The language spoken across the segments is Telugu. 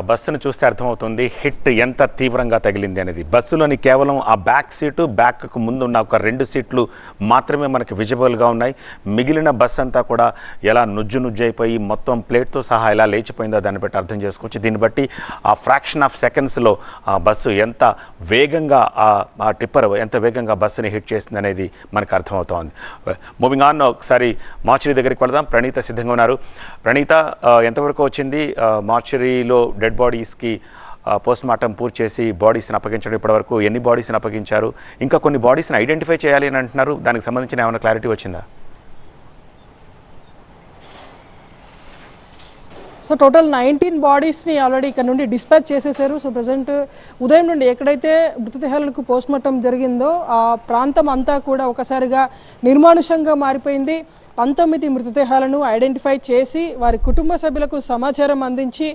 బస్సును చూస్తే అర్థమవుతుంది హిట్ ఎంత తీవ్రంగా తగిలింది అనేది. బస్సులోని కేవలం ఆ బ్యాక్ సీటు బ్యాక్కు ముందు ఉన్న ఒక రెండు సీట్లు మాత్రమే మనకి విజిబుల్గా ఉన్నాయి. మిగిలిన బస్ అంతా కూడా ఎలా నుజ్జు నుజ్జు అయిపోయి మొత్తం ప్లేట్తో సహా ఎలా లేచిపోయిందో దాన్ని బట్టి అర్థం చేసుకోవచ్చు. దీన్ని బట్టి ఆ ఫ్రాక్షన్ ఆఫ్ సెకండ్స్లో ఆ బస్సు ఎంత వేగంగా ఆ టిప్పర్ ఎంత వేగంగా బస్సుని హిట్ చేసింది అనేది మనకు అర్థమవుతోంది. మూవింగ్ ఆన్ ఒకసారి మార్చురీ దగ్గరికి వెళదాం. ప్రణీత సిద్ధంగా ఉన్నారు. ప్రణీత ఎంతవరకు వచ్చింది? మార్చురీలో డెడ్ బాడీస్కి పోస్ట్ మార్టం పూర్తి చేసి బాడీస్ని అప్పగించడం ఇప్పటివరకు ఎన్ని బాడీస్ని అప్పగించారు? ఇంకా కొన్ని బాడీస్ని ఐడెంటిఫై చేయాలి అని అంటున్నారు. దానికి సంబంధించిన ఏమైనా క్లారిటీ వచ్చిందా? సో టోటల్ నైన్టీన్ బాడీస్ని ఆల్రెడీ ఇక్కడ నుండి డిస్పాచ్ చేసేసారు. సో ప్రజెంట్ ఉదయం నుండి ఎక్కడైతే మృతదేహాలకు పోస్ట్ మార్టం జరిగిందో ఆ ప్రాంతం అంతా కూడా ఒకసారిగా నిర్మానుషంగా మారిపోయింది. పంతొమ్మిది మృతదేహాలను ఐడెంటిఫై చేసి వారి కుటుంబ సభ్యులకు సమాచారం అందించి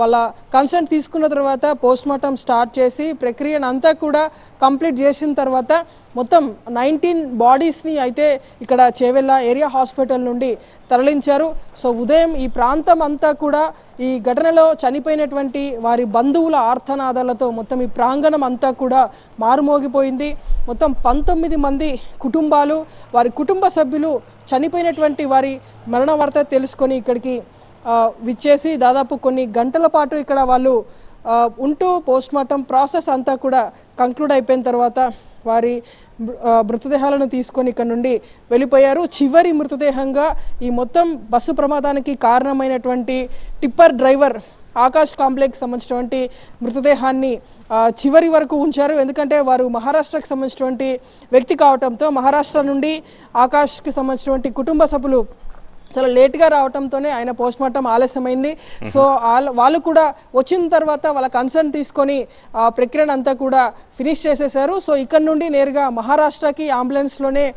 వాళ్ళ కన్సెంట్ తీసుకున్న తర్వాత పోస్ట్మార్టం స్టార్ట్ చేసి ప్రక్రియను అంతా కూడా కంప్లీట్ చేసిన తర్వాత మొత్తం నైన్టీన్ బాడీస్ని అయితే ఇక్కడ చేవెళ్ళ ఏరియా హాస్పిటల్ నుండి తరలించారు. సో ఉదయం ఈ ప్రాంతం అంతా కూడా ఈ ఘటనలో చనిపోయినటువంటి వారి బంధువుల ఆర్తనాదాలతో మొత్తం ఈ ప్రాంగణం అంతా కూడా మారుమోగిపోయింది. మొత్తం పంతొమ్మిది మంది కుటుంబాలు వారి కుటుంబ సభ్యులు చనిపోయినటువంటి వారి మరణ వార్త తెలుసుకొని ఇక్కడికి విచ్చేసి దాదాపు కొన్ని గంటల పాటు ఇక్కడ వాళ్ళు ఉంటూ పోస్ట్ మార్టం ప్రాసెస్ అంతా కూడా కంక్లూడ్ అయిపోయిన తర్వాత వారి మృతదేహాలను తీసుకొని ఇక్కడ నుండి వెళ్ళిపోయారు. చివరి మృతదేహంగా ఈ మొత్తం బస్సు ప్రమాదానికి కారణమైనటువంటి టిప్పర్ డ్రైవర్ ఆకాష్ కాంప్లెక్స్ సంబంధించినటువంటి మృతదేహాన్ని చివరి వరకు ఉంచారు. ఎందుకంటే వారు మహారాష్ట్రకు సంబంధించినటువంటి వ్యక్తి కావడంతో మహారాష్ట్ర నుండి ఆకాష్కి సంబంధించినటువంటి కుటుంబ సభ్యులు చాలా లేట్గా రావడంతోనే ఆయన పోస్ట్ మార్టం ఆలస్యమైంది. సో వాళ్ళ- వాళ్ళు కూడా వచ్చిన తర్వాత వాళ్ళ కన్సర్న్ తీసుకొని ఆ ప్రక్రియను అంతా కూడా ఫినిష్ చేసేసారు. సో ఇక్కడ నుండి నేరుగా మహారాష్ట్రకి అంబులెన్స్లోనే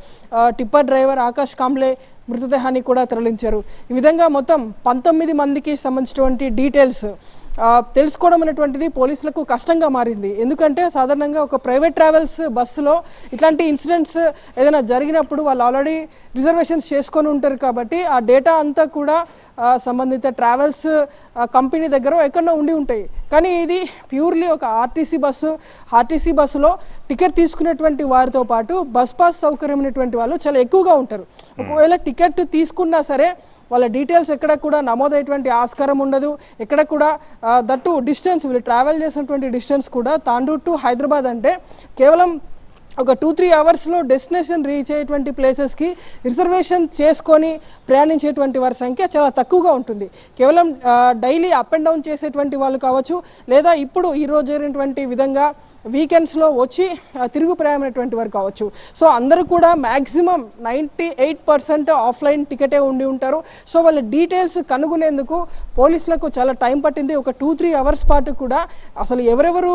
టిప్పర్ డ్రైవర్ ఆకాష్ కాంబ్లే మృతదేహాన్ని కూడా తరలించారు. ఈ విధంగా మొత్తం పంతొమ్మిది మందికి సంబంధించినటువంటి డీటెయిల్స్ తెలుసుకోవడం అనేటువంటిది పోలీసులకు కష్టంగా మారింది. ఎందుకంటే సాధారణంగా ఒక ప్రైవేట్ ట్రావెల్స్ బస్సులో ఇట్లాంటి ఇన్సిడెంట్స్ ఏదైనా జరిగినప్పుడు వాళ్ళు ఆల్రెడీ రిజర్వేషన్స్ చేసుకొని ఉంటారు కాబట్టి ఆ డేటా అంతా కూడా సంబంధిత ట్రావెల్స్ కంపెనీ దగ్గర ఎక్కడో ఉండి ఉంటాయి. కానీ ఇది ప్యూర్లీ ఒక ఆర్టీసీ బస్సు. ఆర్టీసీ బస్సులో టికెట్ తీసుకున్నటువంటి వారితో పాటు బస్ పాస్ సౌకర్యం ఉన్నటువంటి వాళ్ళు చాలా ఎక్కువగా ఉంటారు. ఒకవేళ టికెట్ తీసుకున్నా సరే వాళ్ళ డీటెయిల్స్ ఎక్కడ కూడా నమోదైనటువంటి ఆస్కారం ఉండదు. ఎక్కడ కూడా దట్టు డిస్టెన్స్ వీళ్ళు ట్రావెల్ చేసినటువంటి డిస్టెన్స్ కూడా తాండూ టు హైదరాబాద్ అంటే కేవలం ఒక టూ త్రీ అవర్స్లో డెస్టినేషన్ రీచ్ అయ్యేటువంటి ప్లేసెస్కి రిజర్వేషన్ చేసుకొని ప్రయాణించేటువంటి వారి సంఖ్య చాలా తక్కువగా ఉంటుంది. కేవలం డైలీ అప్ అండ్ డౌన్ చేసేటువంటి వాళ్ళు కావచ్చు లేదా ఇప్పుడు ఈరోజు జరిగినటువంటి విధంగా వీకెండ్స్లో వచ్చి తిరుగు ప్రయాణమైనటువంటి వారు కావచ్చు. సో అందరూ కూడా maximum ninety eight percent offline టికెటే ఉండి ఉంటారు. సో వాళ్ళ డీటెయిల్స్ కనుగొనేందుకు పోలీసులకు చాలా టైం పట్టింది. ఒక టూ త్రీ అవర్స్ పాటు కూడా అసలు ఎవరెవరు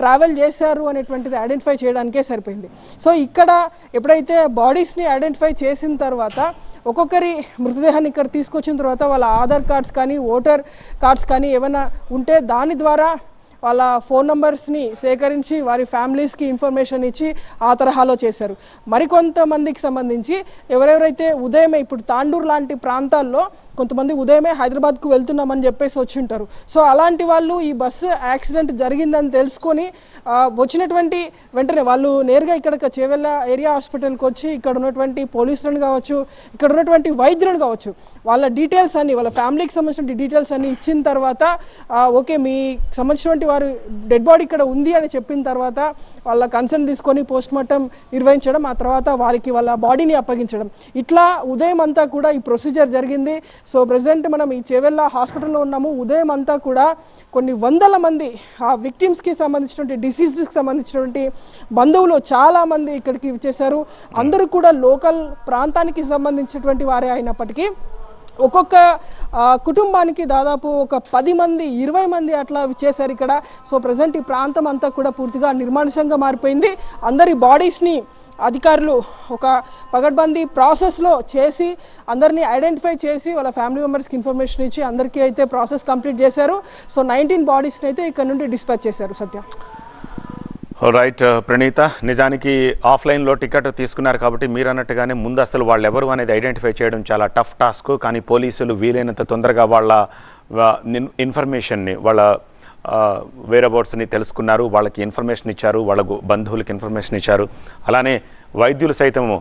ట్రావెల్ చేశారు అనేటువంటిది ఐడెంటిఫై చేయడానికే సరిపోయింది. సో ఇక్కడ ఎప్పుడైతే బాడీస్ని ఐడెంటిఫై చేసిన తర్వాత ఒక్కొక్కరి మృతదేహాన్ని ఇక్కడ తీసుకొచ్చిన తర్వాత వాళ్ళ ఆధార్ కార్డ్స్ కానీ ఓటర్ కార్డ్స్ కానీ ఏమైనా ఉంటే దాని ద్వారా వాళ్ళ ఫోన్ నంబర్స్ని సేకరించి వారి ఫ్యామిలీస్కి ఇన్ఫర్మేషన్ ఇచ్చి ఆ తరహాలో చేశారు. మరికొంతమందికి సంబంధించి ఎవరెవరైతే ఉదయమే ఇప్పుడు తాండూరు లాంటి ప్రాంతాల్లో కొంతమంది ఉదయమే హైదరాబాద్కు వెళ్తున్నామని చెప్పేసి వచ్చి ఉంటారు సో అలాంటి వాళ్ళు ఈ బస్సు యాక్సిడెంట్ జరిగిందని తెలుసుకొని వచ్చినటువంటి వెంటనే వాళ్ళు నేరుగా ఇక్కడ చేవెళ్ళ ఏరియా హాస్పిటల్కి వచ్చి ఇక్కడ ఉన్నటువంటి పోలీసులను కావచ్చు ఇక్కడ ఉన్నటువంటి వైద్యులను కావచ్చు వాళ్ళ డీటెయిల్స్ అన్ని వాళ్ళ ఫ్యామిలీకి సంబంధించిన డీటెయిల్స్ అన్ని ఇచ్చిన తర్వాత ఓకే మీ సంబంధించినటువంటి వారు డెడ్ బాడీ ఇక్కడ ఉంది అని చెప్పిన తర్వాత వాళ్ళ కన్సర్న్ తీసుకొని పోస్ట్ మార్టం నిర్వహించడం ఆ తర్వాత వారికి వాళ్ళ బాడీని అప్పగించడం. ఇట్లా ఉదయం అంతా కూడా ఈ ప్రొసీజర్ జరిగింది. సో ప్రజెంట్ మనం ఈ చేవెళ్ళ హాస్పిటల్లో ఉన్నాము. ఉదయం అంతా కూడా కొన్ని వందల మంది ఆ విక్టిమ్స్కి సంబంధించినటువంటి డిసీజ్కి సంబంధించినటువంటి బంధువులు చాలామంది ఇక్కడికి చేశారు. అందరూ కూడా లోకల్ ప్రాంతానికి సంబంధించినటువంటి వారే అయినప్పటికీ ఒక్కొక్క కుటుంబానికి దాదాపు ఒక పది మంది ఇరవై మంది అట్లా చేశారు ఇక్కడ. సో ప్రజెంట్ ఈ ప్రాంతం అంతా కూడా పూర్తిగా నిర్మానుషంగా మారిపోయింది. అందరి బాడీస్ని అధికారులు ఒక పగడ్బందీ ప్రాసెస్లో చేసి అందరినీ ఐడెంటిఫై చేసి వాళ్ళ ఫ్యామిలీ మెంబర్స్కి ఇన్ఫర్మేషన్ ఇచ్చి అందరికీ అయితే ప్రాసెస్ కంప్లీట్ చేశారు. సో నైన్టీన్ బాడీస్ని అయితే ఇక్కడ నుండి డిస్పాచ్ చేశారు సత్య. రైట్ ప్రణీత. నిజానికి ఆఫ్లైన్లో టికెట్ తీసుకున్నారు కాబట్టి మీరు అన్నట్టుగానే ముందు అసలు వాళ్ళు ఎవరు అనేది ఐడెంటిఫై చేయడం చాలా టఫ్ టాస్క్. కానీ పోలీసులు వీలైనంత తొందరగా వాళ్ళ ఇన్ఫర్మేషన్ని వాళ్ళ వేరబౌట్స్ని తెలుసుకున్నారు. వాళ్ళకి ఇన్ఫర్మేషన్ ఇచ్చారు. వాళ్ళ బంధువులకి ఇన్ఫర్మేషన్ ఇచ్చారు. అలానే వైద్యులు సైతము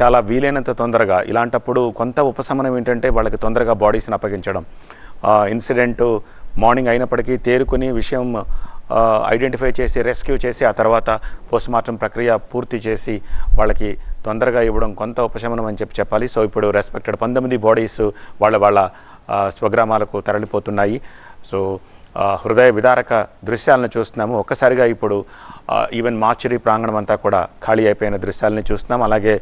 చాలా వీలైనంత తొందరగా ఇలాంటప్పుడు కొంత ఉపశమనం ఏంటంటే వాళ్ళకి తొందరగా బాడీస్ని అప్పగించడం. ఇన్సిడెంట్ మార్నింగ్ అయినప్పటికీ తేరుకుని విషయం ఐడెంటిఫై చేసి రెస్క్యూ చేసి ఆ తర్వాత పోస్ట్మార్టం ప్రక్రియ పూర్తి చేసి వాళ్ళకి తొందరగా ఇవ్వడం కొంత ఉపశమనం అని చెప్పి చెప్పాలి. సో ఇప్పుడు రెస్పెక్టెడ్ పంతొమ్మిది బాడీస్ వాళ్ళ వాళ్ళ స్వగ్రామాలకు తరలిపోతున్నాయి. సో హృదయ విదారక దృశ్యాలను చూస్తున్నాము. ఒక్కసారిగా ఇప్పుడు ఈవెన్ మార్చరీ ప్రాంగణం అంతా కూడా ఖాళీ అయిపోయిన దృశ్యాలని చూస్తున్నాం. అలాగే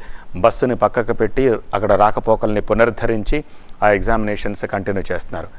బస్సుని పక్కకు పెట్టి అక్కడ రాకపోకల్ని పునరుద్ధరించి ఆ ఎగ్జామినేషన్స్ కంటిన్యూ చేస్తున్నారు.